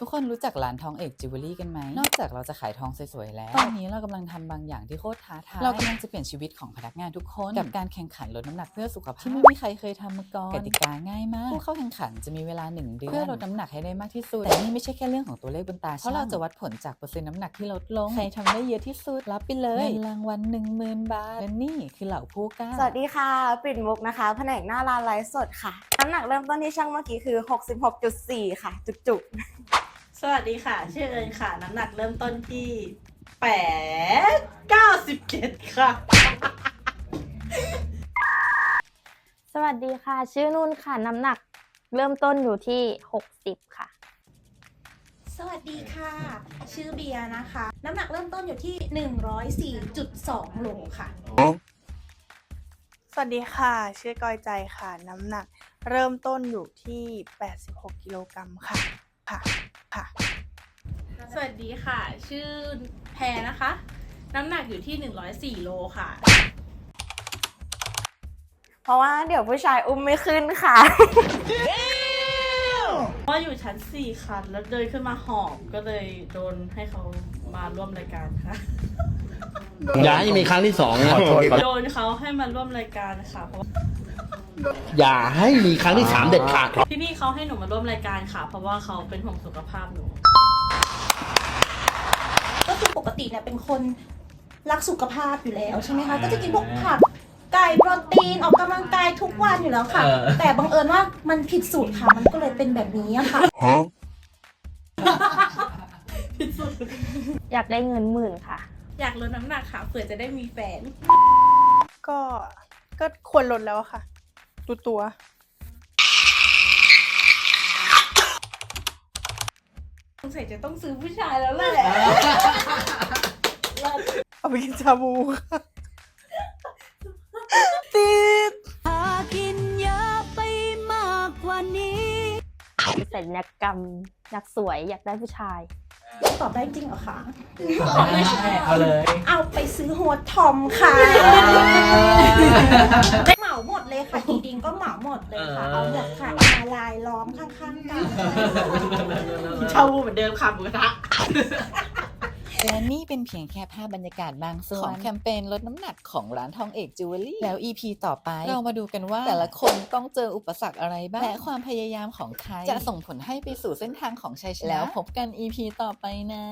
ทุกคนรู้จักร้านทองเอกจิวเวลรี่กันไหม นอกจากเราจะขายทองสวยๆ แล้ว ตอนนี้เรากำลังทำบางอย่างที่โคตรท้าทาย เรากำลังจะเปลี่ยนชีวิตของพนักงานทุกคน กับการแข่งขันลดน้ำหนักเพื่อสุขภาพที่ไม่มีใครเคยทำมาก่อน กติกาง่ายมาก ผู้เข้าแข่งขันจะมีเวลา1เดือนเพื่อลดน้ำหนักให้ได้มากที่สุด แต่นี่ไม่ใช่แค่เรื่องของตัวเลขบนตาเพราะเราจะวัดผลจากเปอร์เซ็นต์น้ำหนักที่ลดลง ใครทำได้เยอะที่สุดรับไปเลยเงินรางวัล10,000บาท และนี่คือเหล่าผู้กล้า สวัสดีค่ะ ปิ่นมุกนะคะ แผนกหน้าร้านไลฟ์สดค่ะ น้ำหนักเริ่มต้นที่ช่างเมื่อกี้คือ 66.4 ค่ะ จุก สวัสดีค่ะ ชื่อเอิญค่ะ น้ำหนักเริ่มต้นที่แปดเก้าสิบเจ็ดค่ะ สวัสดีค่ะ ชื่อนุ่นค่ะ น้ำหนักเริ่มต้นอยู่ที่ 60 ค่ะ สวัสดีค่ะ ชื่อเบียร์นะคะ น้ำหนักเริ่มต้นอยู่ที่ 104.2โลค่ะ สวัสดีค่ะ ชื่อกอยใจค่ะ น้ำหนักเริ่มต้นอยู่ที่ 86 กิโลกรัมค่ะ ค่ะค่ะส วัสดีค่ะ ชื่อแพรนะคะ น้ำหนักอยู่ที่ 104 โลค่ะๆเพราะว่าเดี๋ยวผู้ชายอุ้มไม่ขึ้นค่ะ เพราะอยู่ชั้น 4 ค่ะ แล้วเดินขึ้นมาหอบก็เลยโดนให้เขามาร่วมรายการค่ะ อย่าให้มีครั้งที่สองนะโดนเขาให้มาร่วมรายการค่ะเพราะว่าอย่าให้มีครั้งที่สามเด็ดขาดที่นี่เขาให้หนูมาร่วมรายการค่ะ เพราะว่าเขาเป็นห่วงสุขภาพหนูก็คือปก ติเนี่ยเป็นคนรักสุขภาพอยู่แล้วใช่ไหมคะ ก็จะกินพวกผักไก่โปรตีนออกกำลังกายทุกวันอยู่แล้วค่ะแต่บังเอิญว่ามันผิดสูตรค่ะ มันก็เลยเป็นแบบนี้อะค่ะ อยากได้เงินหมื่นค่ะ อยากลดน้ำหนักค่ะเผื่อจะได้มีแฟน ก็ก็ควรลดแล้วอะค่ะดูตัว สงสัยจะต้องซื้อผู้ชายแล้วแหละ เอาไปกินชาบูค่ะติดเป็นศัลยกรรมอยากสวยอยากได้ผู้ชาย ตอบได้จริงเหรอคะเอาเลย เอาไปซื้อโฮสทอมค่ะ เหมาหมดเลยค่ะจริงๆก็เหมาหมดเลยค่ะ เอาหมดค่ะเอามาลายล้อมข้างๆกันเช่าเหมือนเดิมค่ะหมูกระทะ และนี่เป็นเพียงแค่ภาพบรรยากาศบางส่วนของแคมเปญลดน้ำหนักของร้านทองเอกจิวเวลรี่แล้ว EP ต่อไป เรามาดูกันว่า แต่ละคนต้องเจออุปสรรคอะไรบ้าง และความพยายามของใคร จะส่งผลให้ไปสู่เส้นทางของชัยชนะแล้วพบกัน EP ต่อไปนะ